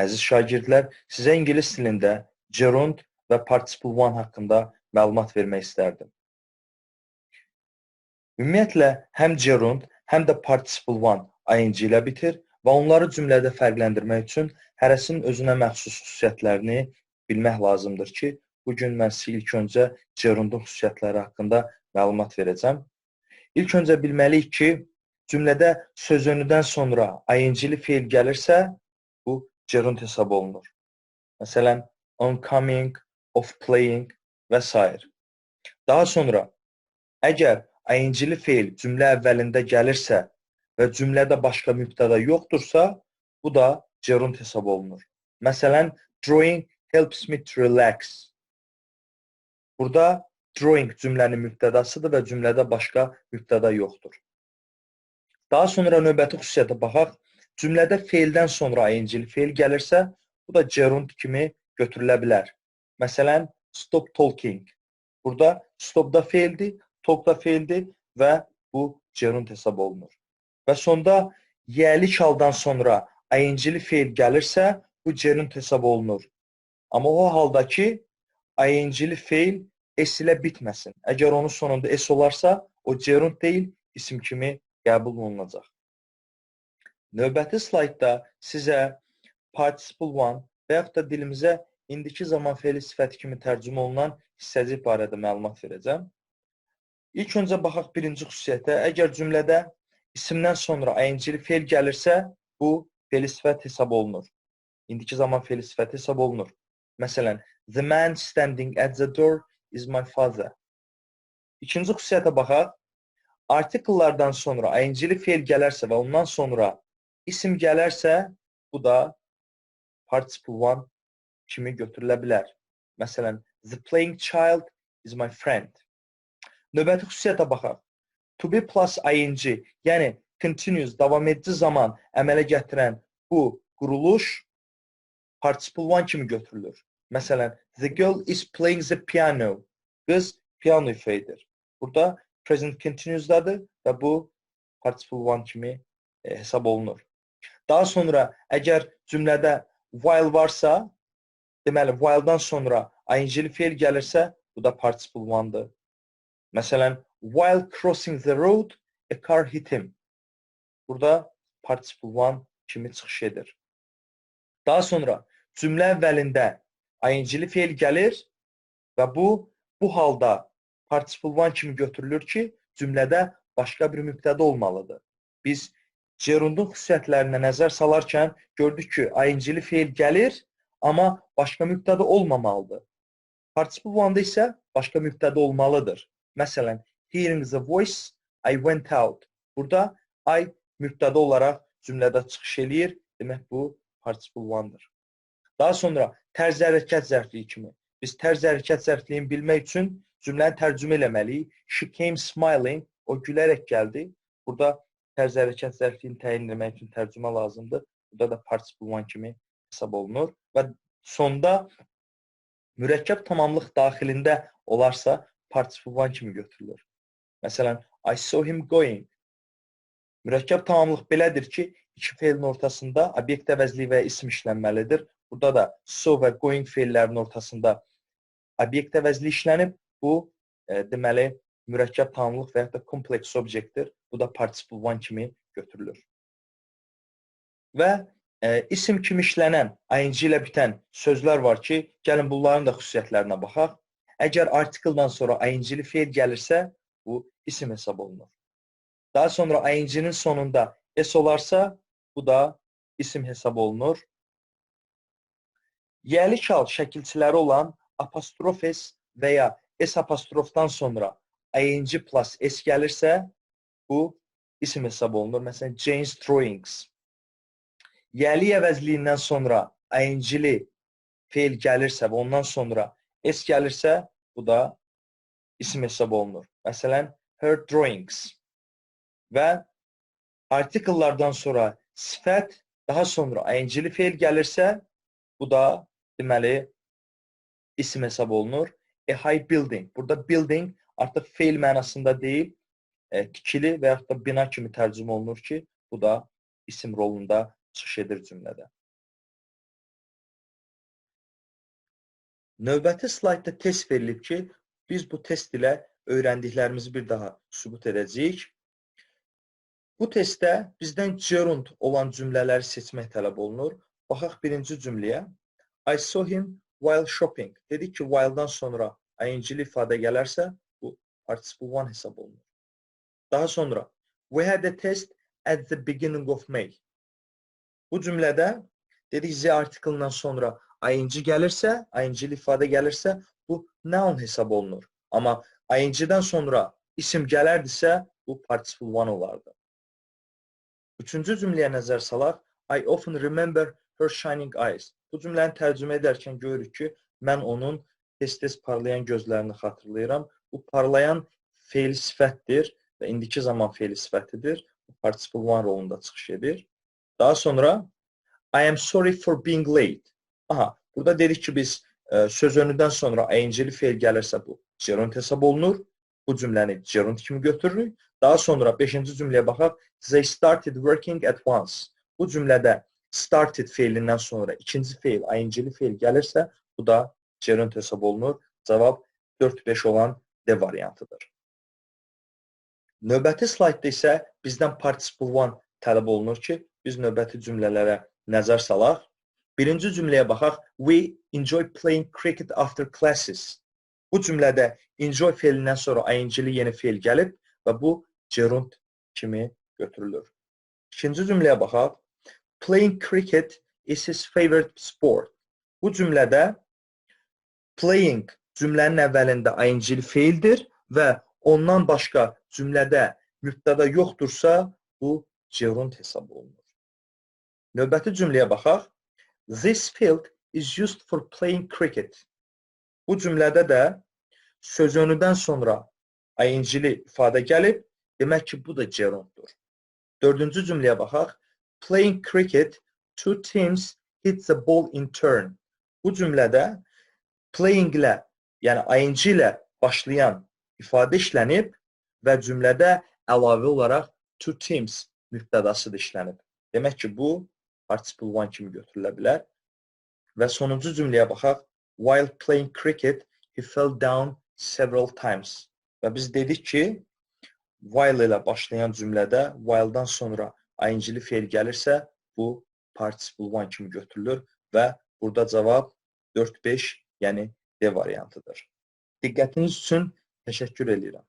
Əziz şagirdlər, sizə ingilis dilində gerund və participle one haqqında məlumat vermək istərdim. Ümumiyyətlə, həm gerund, həm də participle one ing ilə bitir və onları cümlədə fərqləndirmək üçün hərəsinin özünə məxsus xüsusiyyətlərini bilmək lazımdır ki, bu gün mən sizə ilk öncə gerundun xüsusiyyətləri haqqında məlumat verəcəm. İlk öncə bilməliyik ki, cümlədə sözünüdən sonra ing-li feil gəlirsə, gerund hesab olunur. Məsələn, on coming, of playing və s. Daha sonra, əgər ing-li feil cümlə əvvəlində gəlirsə və cümlədə başqa mübtəda yoxdursa, bu da gerund hesab olunur. Məsələn, drawing helps me to relax. Burada drawing cümlənin mübtədasıdır və cümlədə başqa mübtəda yoxdur. Daha sonra növbəti xüsusiyyətə baxaq. Cümlədə feildən sonra ing-li feil gəlirsə, bu da gerund kimi götürülə bilər. Məsələn, stop talking. Burada stop da feildir, talk da feildir və bu gerund hesab olunur. Və sonda yəlik haldan sonra ing-li feil gəlirsə, bu gerund hesab olunur. Amma o halda ki, ing-li feil s ilə bitməsin. Əgər onun sonunda s olarsa, o gerund deyil, isim kimi qəbul olunacaq. Növbəti slaydda sizə participle one və yaxud da dilimizə indiki zaman fe'li sifəti kimi tərcümə olunan hissəcik barədə məlumat verəcəm. İlk öncə baxaq birinci xüsusiyyətə. Əgər cümlədə isimdən sonra ing-li fe'l gəlirsə, bu fe'li sifət hesab olunur. İndiki zaman fe'li sifəti hesab olunur. Məsələn, the man standing at the door is my father. İkinci xüsusiyyətə baxaq. Artikellardan sonra ing-li fe'l gələrsə və ondan sonra isim gələrsə, bu da participle one kimi götürülə bilər. Məsələn, the playing child is my friend. Növbəti xüsusiyyətə baxaq. To be plus ing, yəni continuous, davam edici zaman əmələ gətirən bu quruluş participle one kimi götürülür. Məsələn, the girl is playing the piano. Qız piano ifa edir. Burada present continuous'dadır və bu participle one kimi e, hesab olunur. Daha sonra əgər cümlədə while varsa, deməli while-dan sonra ing-li fe'l gəlirsə, bu da participle one-dır. Məsələn, while crossing the road, a car hit him. Burada participle one kimi çıxış edir. Daha sonra cümlə əvvəlində ing-li fe'l gəlir və bu bu halda participle one kimi götürülür ki, cümlədə başqa bir mübtədə olmalıdır. Biz gerundun xüsusiyyətlərinə nəzər salarkən gördük ki, ing-li feil gəlir, amma başqa mübtədə olmamalıdır. Participle one-da isə başqa mübtədə olmalıdır. Məsələn, hearing the voice, I went out. Burada I mübtədə olaraq cümlədə çıxış eləyir. Demək bu participle one-dır. Daha sonra tərz hərəkət zərfliyi kimi. Biz tərz hərəkət zərfliyini bilmək üçün cümləni tərcümə eləməliyik. She came smiling. O gülərək gəldi. Burada tərz hərəkət zərfliyini təyin etmək üçün tərcümə lazımdır. Burada da participle one kimi hesab olunur və sonda mürəkkəb tamamlıq daxilində olarsa participle one kimi götürülür. Məsələn, I saw him going. Mürəkkəb tamamlıq belədir ki, iki feilin ortasında obyekt əvəzliyi və isim işlənməlidir. Burada da so və going feillərinin ortasında obyekt əvəzliyi işlənib. Bu, e, deməli, mürəkkəb tamamlıq və ya da kompleks obyektdir. Bu da participle one kimi götürülür. Və e, isim kimi işlənən ing ilə bitən sözlər var ki, gəlin bunların da xüsusiyyətlərinə baxaq. Əgər artikeldan sonra ing-li feil gəlirsə, bu isim hesab olunur. Daha sonra ing-nin sonunda s olarsa, bu da isim hesab olunur. Yəlik hal şəkilçiləri olan apostrof s və ya s apostrofdan sonra ing plus s gəlirsə, bu isim hesab olunur. Məsələn, James Drawings. Yəli əvəzliyindən sonra ing-li feil gəlirsə və ondan sonra s gəlirsə, bu da isim hesab olunur. Məsələn, her drawings. Və artikellardan sonra sifət, daha sonra ing-li feil gəlirsə, bu da deməli isim hesab olunur. A high building. Burada building artıq feil mənasında deyil, e, tikili və yaxud da bina kimi tərcümə olunur ki, bu da isim rolunda çıxış edir cümlədə. Növbəti slaydda test verilib ki, biz bu test ilə öyrəndiklərimizi bir daha sübut edəcəyik. Bu testdə bizdən gerund olan cümlələri seçmək tələb olunur. Baxaq birinci cümləyə. I saw him while shopping. Dedik ki, while'dan sonra ing-li ifadə gələrsə, bu participle one hesab olunur. Daha sonra, we had a test at the beginning of May. Bu cümlədə dedik Z artiklından sonra ing gəlirsə, ing-li ifadə gəlirsə, bu noun hesab olunur. Amma ing-dən sonra isim gələrdisə, bu participle one olardı. Üçüncü cümləyə nəzər salaq. I often remember her shining eyes. Bu cümləni tərcümə edərkən görürük ki, mən onun tez-tez parlayan gözlərini xatırlayıram. Bu parlayan feil sifətdir və indiki zaman feil sifətidir. Bu participle one rolunda çıxış edir. Daha sonra I am sorry for being late. Aha, burada dedik ki biz e, söz önündən sonra ing-li feil gəlirsə bu gerund hesab olunur. Bu cümləni gerund kimi götürürük. Daha sonra 5-ci cümləyə baxaq. They started working at once. Bu cümlədə started feilindən sonra ikinci feil, ing-li feil gəlirsə, bu da gerund hesab olunur. Cavab 4-5 olan D variantıdır. Növbəti slaydda isə bizdən participle one tələb olunur ki, biz növbəti cümlələrə nəzər salaq. Birinci cümləyə baxaq. We enjoy playing cricket after classes. Bu cümlədə enjoy feilindən sonra ing-li yeni feil gəlib və bu gerund kimi götürülür. İkinci cümləyə baxaq. Playing cricket is his favorite sport. Bu cümlədə playing cümlənin əvvəlində ing-li feildir və ondan başqa cümlədə mübtəda yoxdursa, bu gerund hesab olunur. Növbəti cümləyə baxaq. This field is used for playing cricket. Bu cümlədə də sözünüdən sonra ing-li ifadə gəlib, demək ki, bu da gerunddur. Dördüncü cümləyə baxaq. Playing cricket, two teams hit the ball in turn. Bu cümlədə playing ilə, yəni ing ilə başlayan ifadə işlənib və cümlədə əlavə olaraq two teams mübtədası da işlənib. Demək ki, bu participle one kimi götürülə bilər. Və sonuncu cümləyə baxaq. While playing cricket, he fell down several times. Və biz dedik ki, while ilə başlayan cümlədə while-dan sonra ing-li feil gəlirsə, bu participle one kimi götürülür və burada cavab 4-5, yəni D variantıdır. Diqqətiniz üçün təşəkkür edirəm.